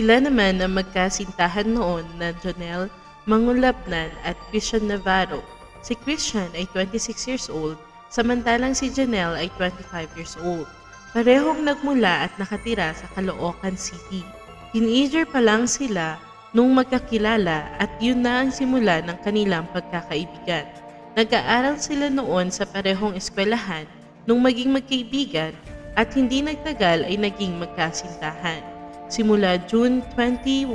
Sila naman ang magkasintahan noon na Jonel Mangulapnan at Christian Navarro. Si Christian ay 26 years old, samantalang si Janelle ay 25 years old. Parehong nagmula at nakatira sa Caloocan City. Teenager pa lang sila nung magkakilala at yun na ang simula ng kanilang pagkakaibigan. Nag-aaral sila noon sa parehong eskwelahan nung maging magkaibigan at hindi nagtagal ay naging magkasintahan. Simula June 21,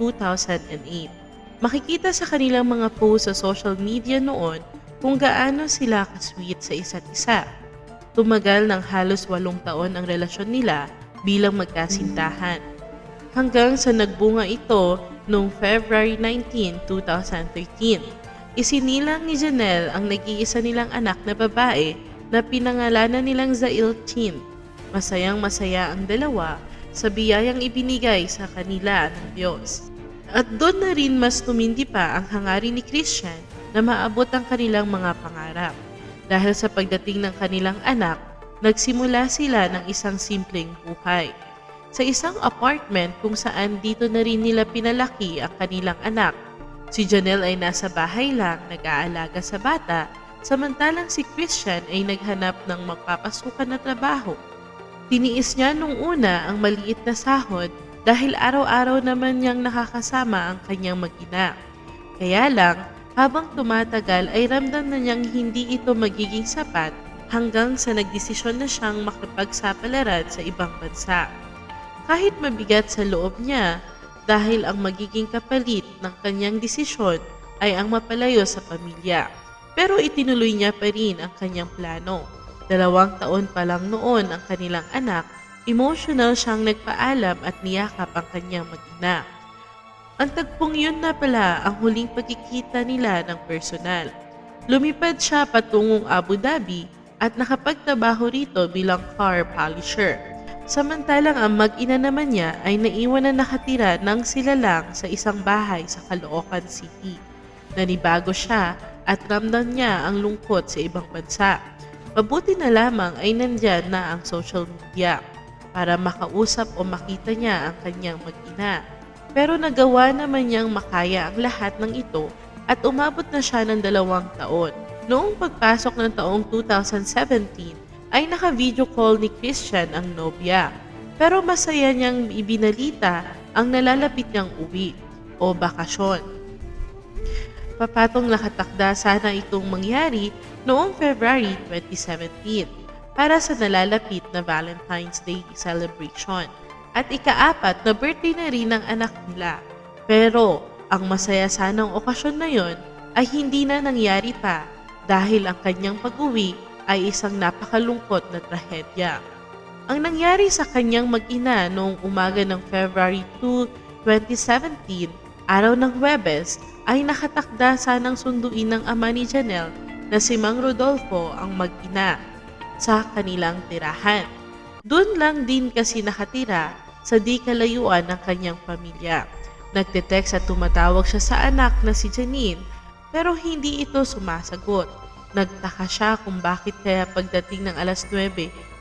2008. Makikita sa kanilang mga posts sa social media noon kung gaano sila kasweet sa isa't isa. Tumagal ng halos walong taon ang relasyon nila bilang magkasintahan. Hanggang sa nagbunga ito noong February 19, 2013. Isinilang ni Janelle ang nag-iisa nilang anak na babae na pinangalanan nilang Zail Chin. Masayang masaya ang dalawa sa biyayang ibinigay sa kanila ng Diyos. At doon na rin mas tumindi pa ang hangarin ni Christian na maabot ang kanilang mga pangarap. Dahil sa pagdating ng kanilang anak, nagsimula sila ng isang simpleng buhay. Sa isang apartment kung saan dito na rin nila pinalaki ang kanilang anak. Si Janelle ay nasa bahay lang nag-aalaga sa bata, samantalang si Christian ay naghanap ng magpapasukan na trabaho. Tiniis niya nung una ang maliit na sahod dahil araw-araw naman niyang nakakasama ang kanyang mag-ina. Kaya lang, habang tumatagal ay ramdam na niyang hindi ito magiging sapat hanggang sa nagdesisyon na siyang makipagsapalaran sa ibang bansa. Kahit mabigat sa loob niya dahil ang magiging kapalit ng kanyang desisyon ay ang mapalayo sa pamilya. Pero itinuloy niya pa rin ang kanyang plano. Dalawang taon pa lang noon ang kanilang anak, emotional siyang nagpaalam at niyakap ang kanyang mag-ina. Ang tagpong yun na pala ang huling pagkikita nila ng personal. Lumipad siya patungong Abu Dhabi at nakapagtrabaho rito bilang car polisher. Samantalang ang mag-ina naman niya ay naiwan na nakatira ng sila lang sa isang bahay sa Caloocan City. Nanibago siya at ramdam niya ang lungkot sa ibang bansa. Mabuti na lamang ay nandyan na ang social media para makausap o makita niya ang kanyang mag-ina. Pero nagawa naman niyang makaya ang lahat ng ito at umabot na siya ng dalawang taon. Noong pagpasok ng taong 2017 ay naka-video call ni Christian ang nobya. Pero masaya niyang ibinalita ang nalalapit niyang uwi o bakasyon. Papatong nakatakda sana itong mangyari noong February 2017 para sa nalalapit na Valentine's Day celebration at ikaapat na birthday na rin ng anak nila. Pero ang masaya sanang okasyon na yon ay hindi na nangyari pa dahil ang kanyang pag-uwi ay isang napakalungkot na trahedya. Ang nangyari sa kanyang mag-ina noong umaga ng February 2, 2017, araw ng Huwebes, ay nakatakda sanang sunduin ng ama ni Janelle na si Mang Rodolfo ang mag-ina sa kanilang tirahan. Doon lang din kasi nakatira sa di kalayuan ng kanyang pamilya. Nagte-text at tumatawag siya sa anak na si Janine pero hindi ito sumasagot. Nagtaka siya kung bakit kaya pagdating ng alas 9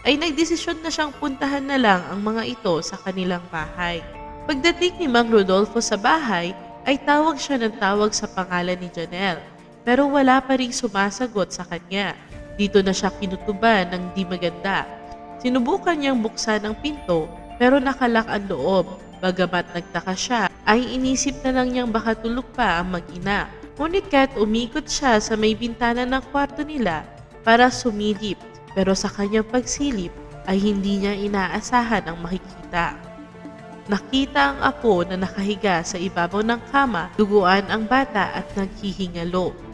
ay nagdesisyon na siyang puntahan na lang ang mga ito sa kanilang bahay. Pagdating ni Mang Rodolfo sa bahay ay tawag siya ng tawag sa pangalan ni Janelle pero wala pa rin sumasagot sa kanya. Dito na siya kinutuban ng di maganda. Sinubukan niyang buksan ang pinto pero nakalak ang loob. Bagamat nagtaka siya ay inisip na lang niyang baka tulog pa ang mag-ina. Ngunit kahit umikot siya sa may bintana ng kwarto nila para sumilip pero sa kanyang pagsilip ay hindi niya inaasahan ang makikita. Nakita ang apo na nakahiga sa ibabaw ng kama, duguan ang bata at naghihingalo.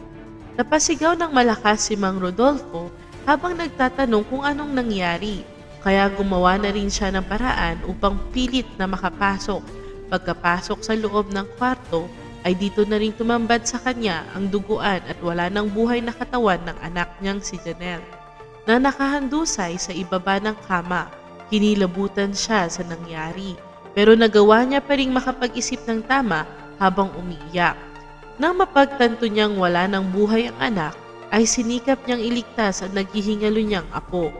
Napasigaw ng malakas si Mang Rodolfo habang nagtatanong kung anong nangyari. Kaya gumawa na rin siya ng paraan upang pilit na makapasok. Pagkapasok sa loob ng kwarto, ay dito na rin tumambad sa kanya ang duguan at wala ng buhay na katawan ng anak niyang si Janelle na nakahandusay sa ibaba ng kama. Kinilabutan siya sa nangyari pero nagawa niya pa rin makapag-isip ng tama habang umiiyak. Nang mapagtanto niyang wala ng buhay ang anak, ay sinikap niyang iligtas ang naghihingalo niyang apo.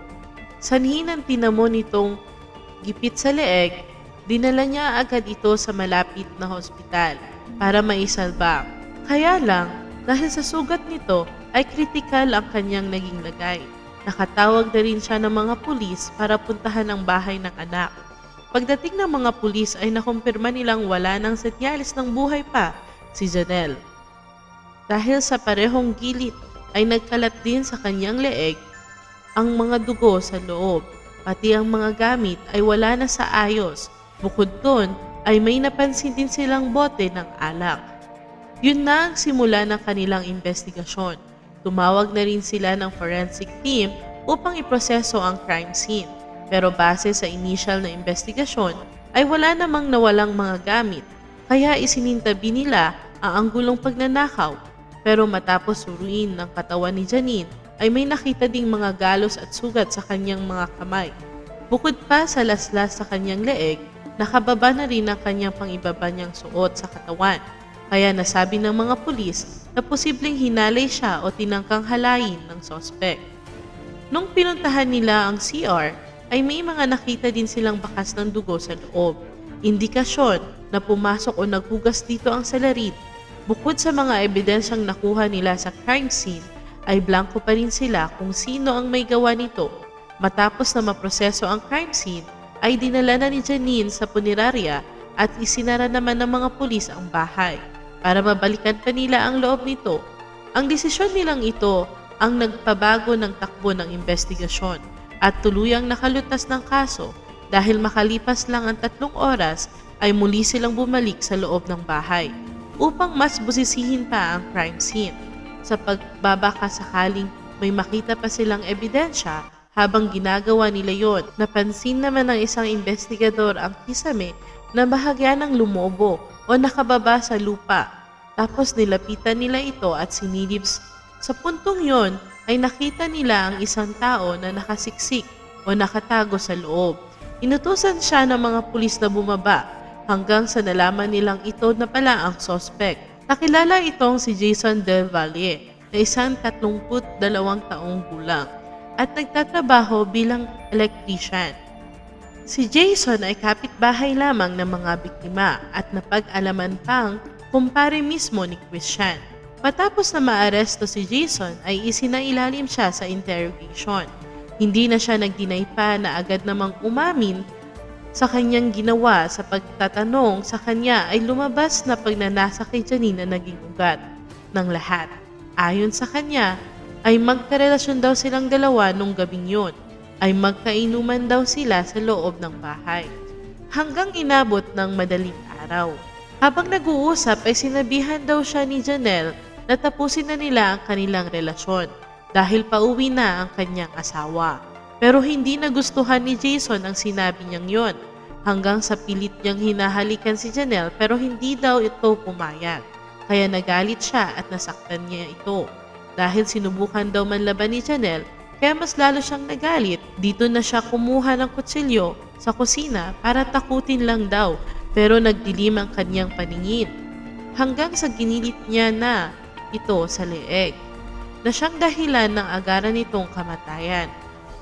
Sanhi ng tinamo nitong gipit sa leeg dinala niya agad ito sa malapit na hospital para maisalba. Kaya lang, dahil sa sugat nito ay kritikal ang kanyang naging lagay. Nakatawag na rin siya ng mga pulis para puntahan ang bahay ng anak. Pagdating ng mga pulis ay nakumpirma nilang wala ng senyales ng buhay pa si Janelle. Dahil sa parehong gilid ay nagkalat din sa kanyang leeg ang mga dugo sa loob. Pati ang mga gamit ay wala na sa ayos. Bukod doon ay may napansin din silang bote ng alak. Yun na ang simula ng kanilang investigasyon. Tumawag na rin sila ng forensic team upang iproseso ang crime scene. Pero base sa initial na investigasyon ay wala namang nawalang mga gamit. Kaya isinintabi nila ang anggulong pagnanakaw. Pero matapos suruin ng katawan ni Janine ay may nakita ding mga galos at sugat sa kanyang mga kamay. Bukod pa sa laslas sa kanyang leeg, nakababa na rin ang kanyang pangibaba niyang suot sa katawan. Kaya nasabi ng mga pulis na posibleng hinalay siya o tinangkang halayin ng sospek. Nung pinuntahan nila ang CR, ay may mga nakita din silang bakas ng dugo sa loob. Indikasyon na pumasok o naghugas dito ang salarit. Bukod sa mga ebidensyang nakuha nila sa crime scene, ay blanco pa rin sila kung sino ang may gawa nito. Matapos na maproseso ang crime scene, ay dinala na ni Janine sa punerarya at isinara naman ng mga pulis ang bahay para mabalikan pa nila ang loob nito. Ang desisyon nilang ito ang nagpabago ng takbo ng investigasyon at tuluyang nakalutas ng kaso dahil makalipas lang ang tatlong oras ay muli silang bumalik sa loob ng bahay upang mas busisihin pa ang crime scene sa pagbabaka sakaling may makita pa silang ebidensya habang ginagawa nila yon. Napansin naman ng isang investigador ang kisame na bahagya ng lumobo o nakababa sa lupa. Tapos nilapitan nila ito at sinilip sa puntong yon ay nakita nila ang isang tao na nakasiksik o nakatago sa loob. Inutusan siya ng mga pulis na bumaba hanggang sa nalaman nilang ito na pala ang sospek. Nakilala itong si Jason Del Valle na isang 32 taong gulang at nagtatrabaho bilang electrician. Si Jason ay kapitbahay lamang ng mga biktima at napag-alaman pang kumpare mismo ni Christian. Matapos na maaresto si Jason ay isinailalim siya sa interrogation. Hindi na siya nagdinay pa na agad namang umamin sa kanyang ginawa sa pagtatanong sa kanya ay lumabas na pagnanasa kay Janine na naging ugat ng lahat. Ayon sa kanya, ay magkarelasyon daw silang dalawa nung gabing yun, ay magkainuman daw sila sa loob ng bahay. Hanggang inabot ng madaling araw. Habang nag-uusap ay sinabihan daw siya ni Janelle na tapusin na nila ang kanilang relasyon dahil pauwi na ang kanyang asawa. Pero hindi nagustuhan ni Jason ang sinabi niyang yon hanggang sa pilit niyang hinahalikan si Janelle pero hindi daw ito pumayag. Kaya nagalit siya at nasaktan niya ito. Dahil sinubukan daw manlaban ni Janelle, kaya mas lalo siyang nagalit. Dito na siya kumuha ng kutsilyo sa kusina para takutin lang daw pero nagdilim ang kanyang paningin. Hanggang sa ginilit niya na ito sa leeg na siyang dahilan ng agaran nitong kamatayan.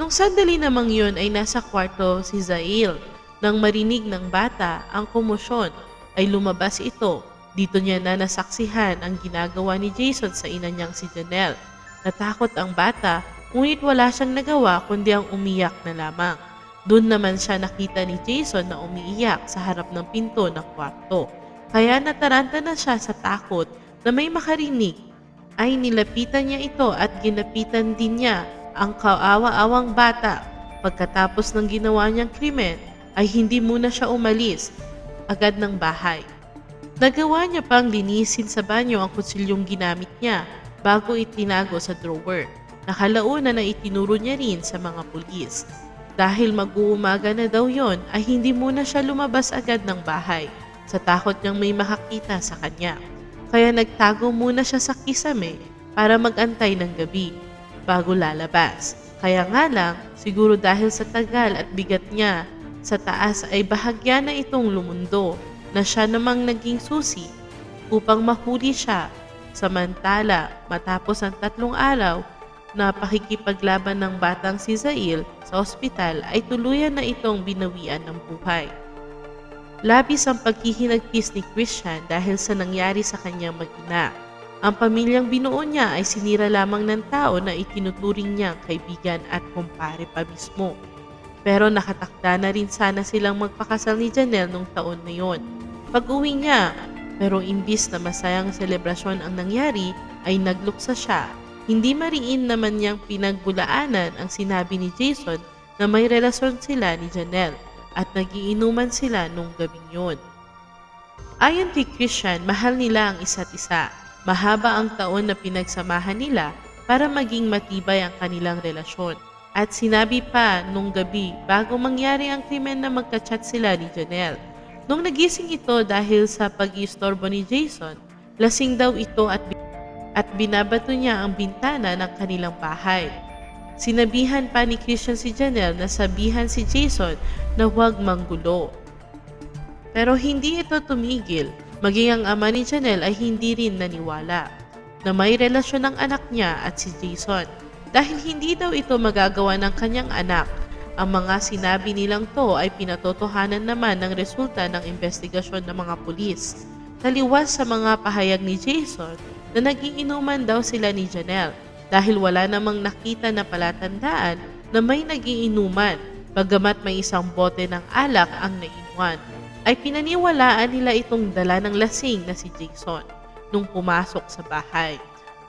Nung sandali namang yun ay nasa kwarto si Zail. Nang marinig ng bata ang komosyon ay lumabas ito. Dito niya na nasaksihan ang ginagawa ni Jason sa ina niyang si Janelle. Natakot ang bata ngunit wala siyang nagawa kundi ang umiyak na lamang. Doon naman siya nakita ni Jason na umiiyak sa harap ng pinto ng kwarto. Kaya nataranta na siya sa takot na may makarinig ay nilapitan niya ito at ginapitan din niya ang kaawa-awang bata. Pagkatapos ng ginawa niyang krimen, ay hindi muna siya umalis agad ng bahay. Nagawa niya pang linisin sa banyo ang kutsilyong ginamit niya bago itinago sa drawer. Nakalauna na itinuro niya rin sa mga pulis. Dahil mag-uumaga na daw yon ay hindi muna siya lumabas agad ng bahay sa takot niyang may makakita sa kanya. Kaya nagtago muna siya sa kisame para magantay ng gabi bago lalabas. Kaya nga lang, siguro dahil sa tagal at bigat niya sa taas ay bahagya na itong lumundo na siya namang naging susi upang mahuli siya. Samantala, matapos ang tatlong araw na pakikipaglaban ng batang si Zail sa ospital ay tuluyan na itong binawian ng buhay. Labis ang paghihinagpis ni Christian dahil sa nangyari sa kanyang mag-ina. Ang pamilyang binuo niya ay sinira lamang ng tao na itinuturing niyang kaibigan at kumpare pa mismo. Pero nakatakda na rin sana silang magpakasal ni Janelle nung taon na yon. Pag-uwi niya, pero imbis na masayang selebrasyon ang nangyari, ay nagluksa siya. Hindi mariin naman niyang pinagbulaanan ang sinabi ni Jason na may relasyon sila ni Janelle at nagiinuman sila nung gabing yon. Ayon kay Christian, mahal nila ang isa't isa. Mahaba ang taon na pinagsamahan nila para maging matibay ang kanilang relasyon. At sinabi pa nung gabi bago mangyari ang krimen na magka-chat sila ni Janelle. Nung nagising ito dahil sa pag-iistorbo ni Jason, lasing daw ito at, at binabato niya ang bintana ng kanilang bahay. Sinabihan pa ni Christian si Janelle na sabihan si Jason na huwag manggulo. Pero hindi ito tumigil. Maging ang ama ni Janelle ay hindi rin naniwala na may relasyon ng anak niya at si Jason dahil hindi daw ito magagawa ng kanyang anak. Ang mga sinabi nilang to ay pinatotohanan naman ng resulta ng investigasyon ng mga pulis. Taliwas sa mga pahayag ni Jason na nagiinuman daw sila ni Janelle dahil wala namang nakita na palatandaan na may nagiinuman bagamat may isang bote ng alak ang nainuan ay pinaniwalaan nila itong dala ng lasing na si Jason nung pumasok sa bahay.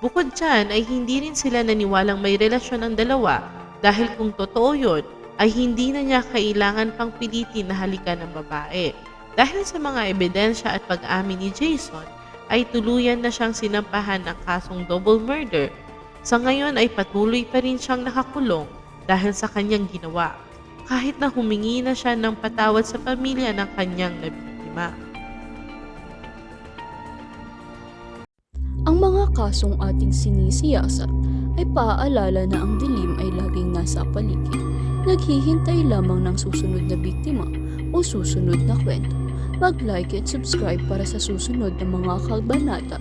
Bukod dyan ay hindi rin sila naniwalang may relasyon ang dalawa dahil kung totoo yun ay hindi na niya kailangan pang pilitin na halikan ng babae. Dahil sa mga ebidensya at pag-amin ni Jason ay tuluyan na siyang sinampahan ng kasong double murder. Sa ngayon ay patuloy pa rin siyang nakakulong dahil sa kanyang ginawa kahit na humingi na siya ng patawad sa pamilya ng kanyang nabiktima. Ang mga kasong ating sinisiyasat ay paaalala na ang dilim ay laging nasa paligid. Naghihintay lamang ng susunod na biktima o susunod na kwento. Mag-like at subscribe para sa susunod na mga kalbanata